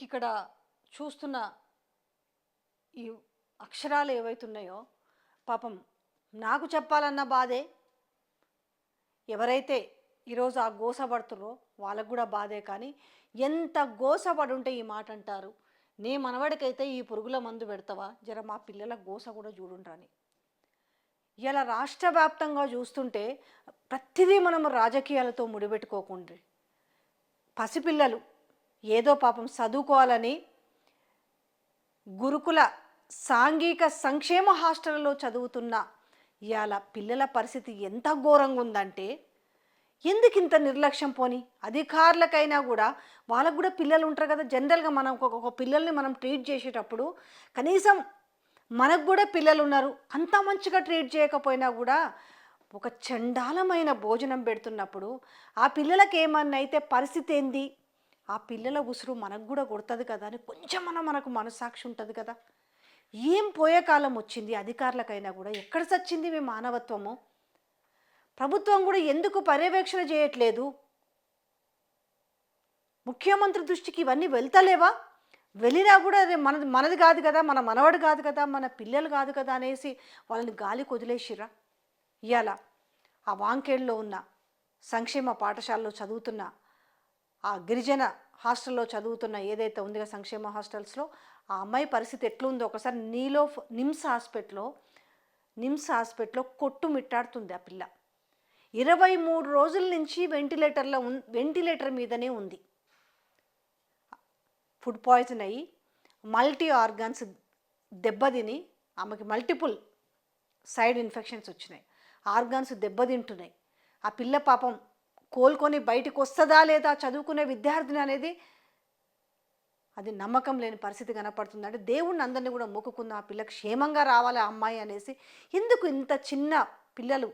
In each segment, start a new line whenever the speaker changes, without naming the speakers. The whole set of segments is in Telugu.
మీకు ఇక్కడ చూస్తున్న ఈ అక్షరాలు ఏవైతున్నాయో పాపం నాకు చెప్పాలన్న బాధే. ఎవరైతే ఈరోజు ఆ గోసపడుతుర్రో వాళ్ళకు కూడా బాధే. కానీ ఎంత గోసపడి ఉంటే ఈ మాట అంటారు. నీ మనవడికైతే ఈ పురుగుల మందు పెడతావా? జర మా పిల్లల గోస కూడా చూడుండ్రని. ఇలా రాష్ట్ర వ్యాప్తంగా చూస్తుంటే ప్రతిదీ మనం రాజకీయాలతో ముడిపెట్టుకోకుండా పసిపిల్లలు ఏదో పాపం చదువుకోవాలని గురుకుల సాంఘిక సంక్షేమ హాస్టల్లో చదువుతున్న ఇవాళ పిల్లల పరిస్థితి ఎంత ఘోరంగా ఉందంటే ఎందుకు ఇంత నిర్లక్ష్యం పోని? అధికారులకైనా కూడా వాళ్ళకు కూడా పిల్లలు ఉంటారు కదా. జనరల్గా మనం ఒక పిల్లల్ని మనం ట్రీట్ చేసేటప్పుడు కనీసం మనకు కూడా పిల్లలు ఉన్నారు. అంత మంచిగా ట్రీట్ చేయకపోయినా కూడా ఒక చండాలమైన భోజనం పెడుతున్నప్పుడు ఆ పిల్లలకి ఏమన్నా అయితే పరిస్థితి ఏంది? ఆ పిల్లల ఉసురు మనకు కూడా కొడుతుంది కదా అని కొంచెం మన మనకు మనసాక్షి ఉంటుంది కదా. ఏం పోయే కాలం వచ్చింది అధికారులకైనా కూడా? ఎక్కడ సచ్చింది మీ మానవత్వము? ప్రభుత్వం కూడా ఎందుకు పర్యవేక్షణ చేయట్లేదు? ముఖ్యమంత్రి దృష్టికి ఇవన్నీ వెళ్తలేవా? వెళ్ళినా కూడా అదే మనది మనది కాదు కదా మన మనవడు కాదు కదా మన పిల్లలు కాదు కదా అనేసి వాళ్ళని గాలి కొదిలేసిరా ఇవాళ ఆ వాంకేళ్ళలో ఉన్న సంక్షేమ పాఠశాలలో చదువుతున్న ఆ గిరిజన హాస్టల్లో చదువుతున్న ఏదైతే ఉందిగా సంక్షేమ హాస్టల్స్లో ఆ అమ్మాయి పరిస్థితి ఎట్లుందో ఒకసారి నీలో నిమ్స్ హాస్పిటల్లో నిమ్స్ హాస్పిటల్లో కొట్టుమిట్టాడుతుంది ఆ పిల్ల. ఇరవై మూడు రోజుల నుంచి వెంటిలేటర్లో ఉన్ వెంటిలేటర్ మీదనే ఉంది. ఫుడ్ పాయిజన్ అయ్యి మల్టీ ఆర్గాన్స్ దెబ్బతిని ఆమెకి మల్టిపుల్ సైడ్ ఇన్ఫెక్షన్స్ వచ్చినాయి. ఆర్గాన్స్ దెబ్బతింటున్నాయి ఆ పిల్ల పాపం కోలుకొని బయటకు వస్తుందా లేదా చదువుకునే విద్యార్థిని అనేది అది నమ్మకం లేని పరిస్థితి కనపడుతుంది. అంటే దేవుణ్ణి అందరినీ కూడా మొక్కుకున్న ఆ పిల్ల క్షేమంగా రావాలి ఆ అమ్మాయి అనేసి ఎందుకు ఇంత చిన్న పిల్లలు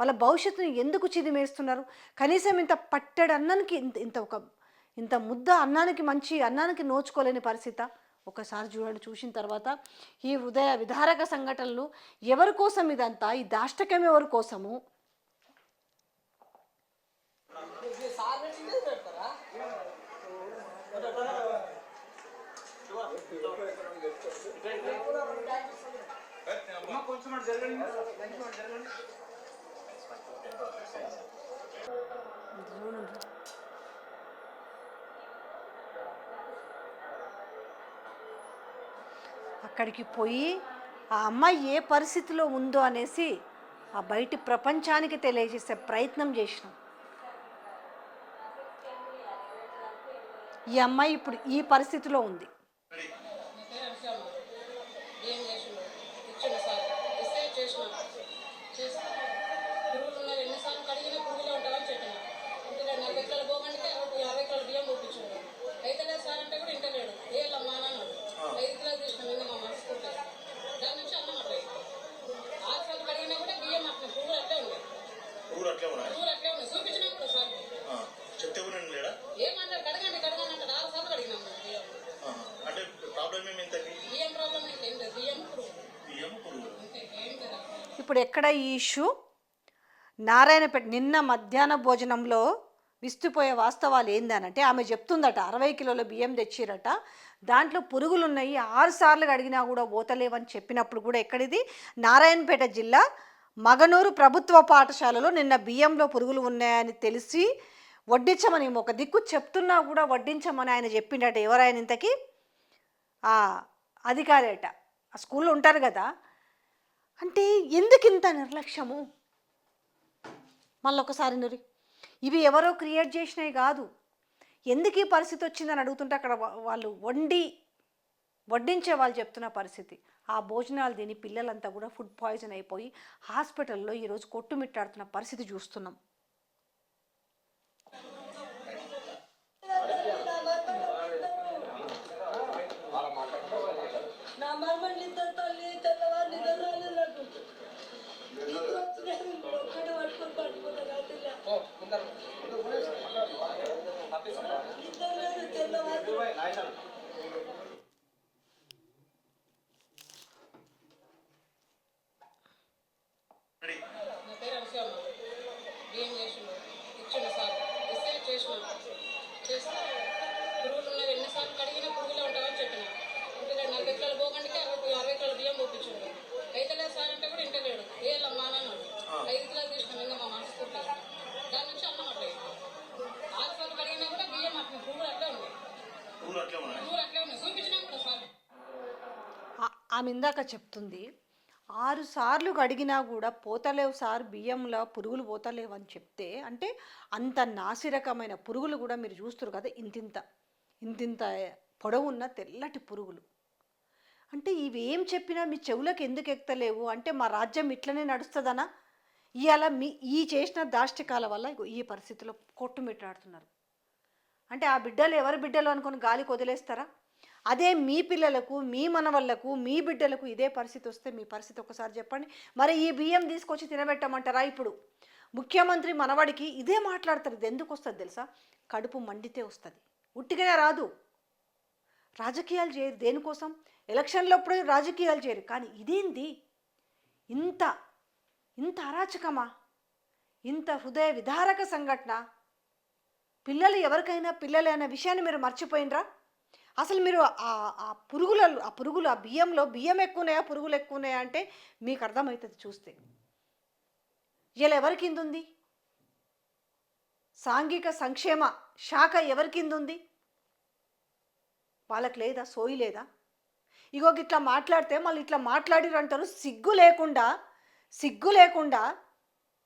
వాళ్ళ భవిష్యత్తుని ఎందుకు చిదిమేస్తున్నారు? కనీసం ఇంత పట్టెడు అన్నానికి ఇంత ఇంత ఒక ఇంత ముద్ద అన్నానికి మంచి అన్నానికి నోచుకోలేని పరిస్థితి. ఒకసారి చూడండి చూసిన తర్వాత ఈ హృదయ విధారక సంఘటనలు ఎవరి కోసం ఇదంతా? ఈ దాష్టకం ఎవరి కోసము?
కొంచెం జరగండి. జరగండి.
అక్కడికి పోయి ఆ అమ్మాయి ఏ పరిస్థితిలో ఉందో అనేసి ఆ బయటి ప్రపంచానికి తెలియజేసే ప్రయత్నం చేసినాం. ఈ అమ్మాయి ఇప్పుడు ఈ పరిస్థితిలో ఉంది
ఏం చేసిండు ఇచ్చిండు సార్ ఇస్తే చేసిన చేసి పురుగులు ఉన్నారు ఎన్నిసార్లు కడిగినా పురుగులే ఉంటామని చెప్పిన ఇంటి నలభై కిలోల పోగంటే ఒక యాభై కిలోల బియ్యం పంపించాడు అయితే లేదు సార్ అంటే కూడా ఇంటలేడు ఏళ్ళమ్మా అని అన్నాడు ఐదు కిలోలు తీసిన నిన్న మా మనసుకుంటే దాని నుంచి అన్నం అట్లా ఆరు సార్లు కడిగినా కూడా బియ్యం అట్లా పురుగులు అట్లే ఉన్నాయి
ఊరు అట్లే ఉన్నాయి
పురుగులు అట్లే ఉన్నాయి చూపించినా కూడా సార్
ఆ, చెప్తే ఊరండి లేడా
ఏమన్నారు కడగండి కడగండి అంటే ఆరు సార్లు కడిగినాం మేము బియ్యం
ఆ, అంటే ప్రాబ్లం ఏమి ఇంతకి
బియ్యం ప్రాబ్లం అయితే ఏం లేదు బియ్యం పురుగు
బియ్యం పురుగు
అంతే ఏం కదా
ఇప్పుడు ఎక్కడ ఈ ఇష్యూ? నారాయణపేట నిన్న మధ్యాహ్న భోజనంలో విస్తుపోయే వాస్తవాలు ఏందనంటే ఆమె చెప్తుందట అరవై కిలోల బియ్యం తెచ్చిరట. దాంట్లో పురుగులు ఉన్నాయి ఆరు సార్లు అడిగినా కూడా పోతలేవని చెప్పినప్పుడు కూడా ఎక్కడిది? నారాయణపేట జిల్లా మగనూరు ప్రభుత్వ పాఠశాలలో నిన్న బియ్యంలో పురుగులు ఉన్నాయని తెలిసి వడ్డించమని ఒక దిక్కు చెప్తున్నా కూడా వడ్డించమని ఆయన చెప్పిండట ఎవరాయన ఇంతకీ? అధికారేట ఆ స్కూల్లో ఉంటారు కదా అంటే ఎందుకు ఇంత నిర్లక్ష్యము? మళ్ళీ ఒకసారి నురి ఇవి ఎవరో క్రియేట్ చేసినవి కాదు. ఎందుకు ఈ పరిస్థితి వచ్చిందని అడుగుతుంటే అక్కడ వాళ్ళు వండి వడ్డించే వాళ్ళు చెప్తున్న పరిస్థితి. ఆ భోజనాలు తిని పిల్లలంతా కూడా ఫుడ్ పాయిజన్ అయిపోయి హాస్పిటల్లో ఈరోజు కొట్టుమిట్టాడుతున్న పరిస్థితి చూస్తున్నాం.
പണിമുടങ്ങാത്തില്ല ഓ
എന്താ ఆమె ఇందాక చెప్తుంది ఆరు సార్లు కడిగినా కూడా పోతలేవు సార్ బియ్యంలో పురుగులు పోతలేవు అని చెప్తే అంటే అంత నాసిరకమైన పురుగులు కూడా మీరు చూస్తారు కదా ఇంతింత ఇంతింత పొడవున్న తెల్లటి పురుగులు. అంటే ఇవి ఏం చెప్పినా మీ చెవులకు ఎందుకు ఎక్కలేవు? అంటే మా రాజ్యం ఇట్లనే నడుస్తుందనా? ఇవాళ మీ ఈ చేసిన దాష్టికాల వల్ల ఇగో ఈ పరిస్థితిలో కొట్టుమిట్టాడుతున్నారు. అంటే ఆ బిడ్డలు ఎవరి బిడ్డలు అనుకుని గాలికి వదిలేస్తారా? అదే మీ పిల్లలకు మీ మనవళ్ళకు మీ బిడ్డలకు ఇదే పరిస్థితి వస్తే మీ పరిస్థితి ఒకసారి చెప్పండి. మరి ఈ బియ్యం తీసుకొచ్చి తినబెట్టమంటారా ఇప్పుడు? ముఖ్యమంత్రి మనవడికి ఇదే మాట్లాడతారు. ఇది ఎందుకు వస్తుంది తెలుసా? కడుపు మండితే వస్తుంది. ఉట్టిగానే రాదు. రాజకీయాలు చేయరు. దేనికోసం? ఎలక్షన్లో అప్పుడు రాజకీయాలు చేయరు. కానీ ఇదేంది? ఇంత ఇంత అరాచకమా? ఇంత హృదయ విదారక సంఘటన? పిల్లలు ఎవరికైనా పిల్లలే అనే విషయాన్ని మీరు మర్చిపోయినరా? అసలు మీరు ఆ పురుగుల ఆ పురుగులు ఆ బియ్యంలో బియ్యం ఎక్కువనాయా పురుగులు ఎక్కువ ఉన్నాయా అంటే మీకు అర్థమవుతుంది చూస్తే. ఇలా ఎవరి కింద ఉంది సాంఘిక సంక్షేమ శాఖ ఎవరి కింద ఉంది వాళ్ళకి లేదా? సోయి లేదా? ఇగో ఇట్లా మాట్లాడితే మళ్ళీ ఇట్లా మాట్లాడిరు అంటారు సిగ్గు లేకుండా సిగ్గు లేకుండా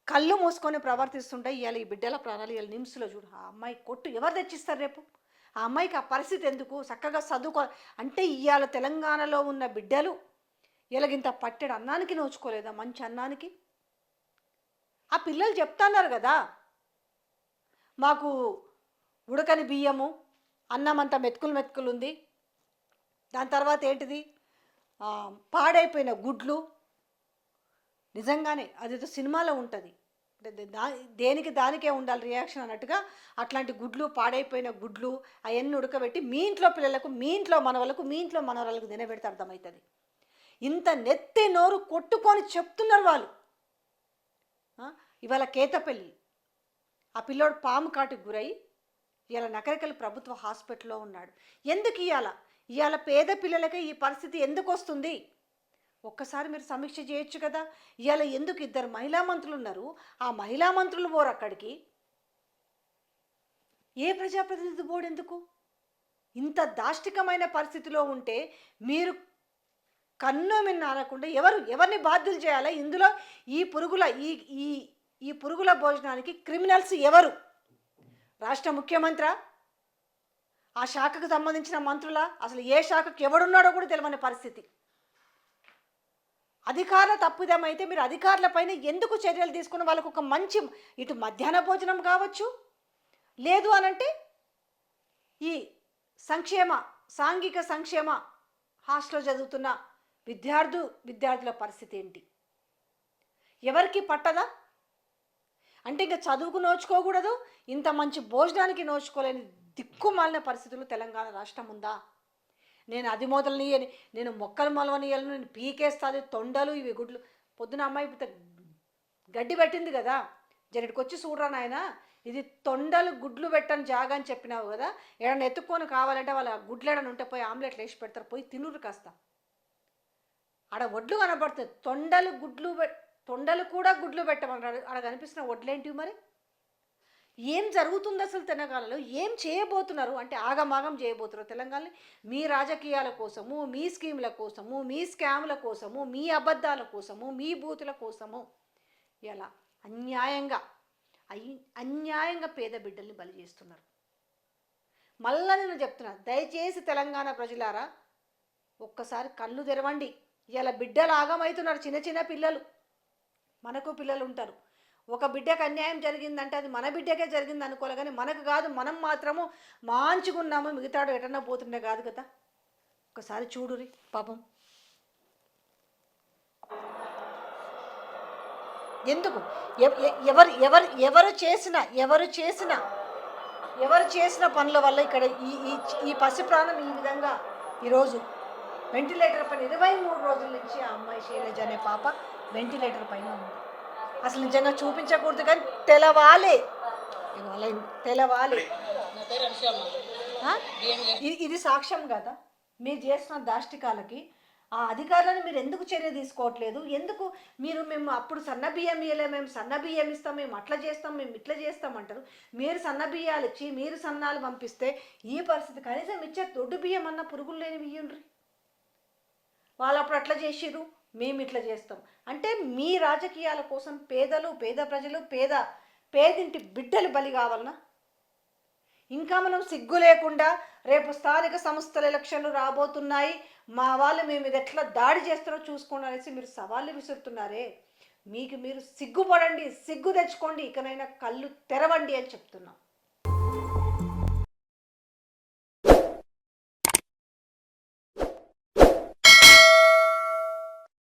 కళ్ళు మూసుకొని ప్రవర్తిస్తుంటే ఇవాళ ఈ బిడ్డల ప్రాణాలు ఇవాళ నిమ్స్లో చూడు. ఆ అమ్మాయి కొట్టు ఎవరు తెచ్చిస్తారు రేపు? ఆ అమ్మాయికి ఆ పరిస్థితి ఎందుకు? చక్కగా చదువుకో అంటే ఇవాళ తెలంగాణలో ఉన్న బిడ్డలు ఇలాగింత పట్టెడు అన్నానికి నోచుకోలేదా? మంచి అన్నానికి? ఆ పిల్లలు చెప్తున్నారు కదా. మాకు ఉడకని బియ్యము అన్నం అంతా మెతుకులు మెతుకులు ఉంది. దాని తర్వాత ఏంటిది? పాడైపోయిన గుడ్లు. నిజంగానే అదేదో సినిమాలో ఉంటుంది. అంటే దే- దా దేనికి దానికే ఉండాలి రియాక్షన్ అన్నట్టుగా అట్లాంటి గుడ్లు పాడైపోయిన గుడ్లు అవన్నీ ఉడకబెట్టి మీ ఇంట్లో పిల్లలకు మీ ఇంట్లో మనవలకు మీ ఇంట్లో మనవరాలకు తినబెడితే అర్థమవుతుంది. ఇంత నెత్తి నోరు కొట్టుకొని చెప్తున్నారు వాళ్ళు. ఇవాళ కేతపల్లి. ఆ పిల్లోడు పాము కాటుకు గురై ఇవాళ నకరికల్ ప్రభుత్వ హాస్పిటల్లో ఉన్నాడు. ఎందుకు ఇవాళ ఇవాళ పేద పిల్లలకి ఈ పరిస్థితి ఎందుకు వస్తుంది? ఒక్కసారి మీరు సమీక్ష చేయొచ్చు కదా? ఇవాళ ఎందుకు ఇద్దరు మహిళా మంత్రులు ఉన్నారు ఆ మహిళా మంత్రులు పోరు అక్కడికి. ఏ ప్రజాప్రతినిధి బోర్డు ఎందుకు? ఇంత దాష్టికమైన పరిస్థితిలో ఉంటే మీరు కన్ను మిన్న ఎవరు ఎవరిని బాధ్యులు చేయాలి? ఇందులో ఈ పురుగుల ఈ ఈ ఈ పురుగుల భోజనానికి క్రిమినల్స్ ఎవరు? రాష్ట్ర ముఖ్యమంత్రి? ఆ శాఖకు సంబంధించిన మంత్రుల? అసలు ఏ శాఖకు ఎవడున్నాడో కూడా తెలియని పరిస్థితి. అధికారుల తప్పిదమైతే మీరు అధికారులపైన ఎందుకు చర్యలు తీసుకుని వాళ్ళకు ఒక మంచి ఇటు మధ్యాహ్న భోజనం కావచ్చు? లేదు అనంటే ఈ సంక్షేమ సాంఘిక సంక్షేమ హాస్టల్లో చదువుతున్న విద్యార్థు విద్యార్థుల పరిస్థితి ఏంటి? ఎవరికి పట్టదా? అంటే ఇంకా చదువుకు నోచుకోకూడదు ఇంత మంచి భోజనానికి నోచుకోలేని దిక్కుమాలిన పరిస్థితులు తెలంగాణ రాష్ట్రం ఉందా? నేను అది మొదలనియని నేను మొక్కలు మొలవనియలను నేను పీకేస్తాది తొండలు ఇవి గుడ్లు. పొద్దున అమ్మాయి ఇంత గడ్డి పెట్టింది కదా జరటికి వచ్చి చూడరా నాయన ఇది తొండలు గుడ్లు పెట్టని జాగా అని చెప్పినావు కదా ఏడన్నా ఎత్తుక్కొని కావాలంటే వాళ్ళ గుడ్లు ఏడన్నా ఉంటే పోయి ఆమ్లెట్లు వేసి పెడతారు పోయి తినురు కాస్త. ఆడ వడ్లు కనబడుతుంది తొండలు గుడ్లు పె- తొండలు కూడా గుడ్లు పెట్టమన్నాడు ఆడ కనిపిస్తున్న వడ్లేంటివి మరి? ఏం జరుగుతుంది అసలు తెలంగాణలో? ఏం చేయబోతున్నారు? అంటే ఆగమాగం చేయబోతున్నారు తెలంగాణలో. మీ రాజకీయాల కోసము మీ స్కీముల కోసము మీ స్కాముల కోసము మీ అబద్ధాల కోసము మీ బూతుల కోసము. ఇలా అన్యాయంగా. అన్యాయంగా పేద బిడ్డల్ని బలి చేస్తున్నారు. మళ్ళా నేను చెప్తున్నా దయచేసి తెలంగాణ ప్రజలారా ఒక్కసారి కళ్ళు తెరవండి. ఇలా బిడ్డలు ఆగమవుతున్నారు చిన్న చిన్న పిల్లలు. మనకు పిల్లలు ఉంటారు. ఒక బిడ్డకు అన్యాయం జరిగిందంటే అది మన బిడ్డకే జరిగింది అనుకోలే కానీ మనకు కాదు మనం మాత్రము మాంచుకున్నాము మిగతాడు ఎటన్నా పోతుండే కాదు కదా. ఒకసారి చూడురి పాపం. ఎందుకు? ఎ- ఎవరు ఎవరు ఎవరు చేసిన ఎవరు చేసిన ఎవరు చేసిన పనుల వల్ల ఇక్కడ ఈ ఈ ఈ పసి ప్రాణం ఈ విధంగా ఈరోజు వెంటిలేటర్ పైన ఇరవై మూడు రోజుల నుంచి ఆ అమ్మాయి శైలజ అనే పాప వెంటిలేటర్ పైన ఉంది. అసలు నిజంగా చూపించకూడదు కానీ తెలవాలి. తెలవాలి?
బియ్యం
ఇది సాక్ష్యం కదా. మీరు చేసిన దాష్టికాలకి ఆ అధికారులను మీరు ఎందుకు చర్య తీసుకోవట్లేదు? ఎందుకు మీరు మేము అప్పుడు సన్న బియ్యం ఇయ్యలే మేము సన్న బియ్యం ఇస్తాం మేము అట్లా చేస్తాం మేము ఇట్లా చేస్తాం అంటారు. మీరు సన్న బియ్యాలు ఇచ్చి మీరు సన్నాలు పంపిస్తే ఈ పరిస్థితి కనీసం ఇచ్చే దొడ్డు బియ్యం అన్న పురుగులు లేని ఇయ్యండ్రి. వాళ్ళు అప్పుడు అట్లా చేసిర్రు. మేము ఇట్లా చేస్తాం. అంటే మీ రాజకీయాల కోసం పేదలు పేద ప్రజలు పేద పేదింటి బిడ్డలు బలి కావాలనా? ఇంకా మనం సిగ్గు లేకుండా రేపు స్థానిక సంస్థల ఎలక్షన్లు రాబోతున్నాయి. మా వాళ్ళు మేము ఇది ఎట్లా దాడి చేస్తారో చూసుకోండి అనేసి మీరు సవాళ్ళు విసురుతున్నారే. మీకు మీరు సిగ్గుపడండి సిగ్గు తెచ్చుకోండి ఇకనైనా కళ్ళు తెరవండి అని చెప్తున్నాం.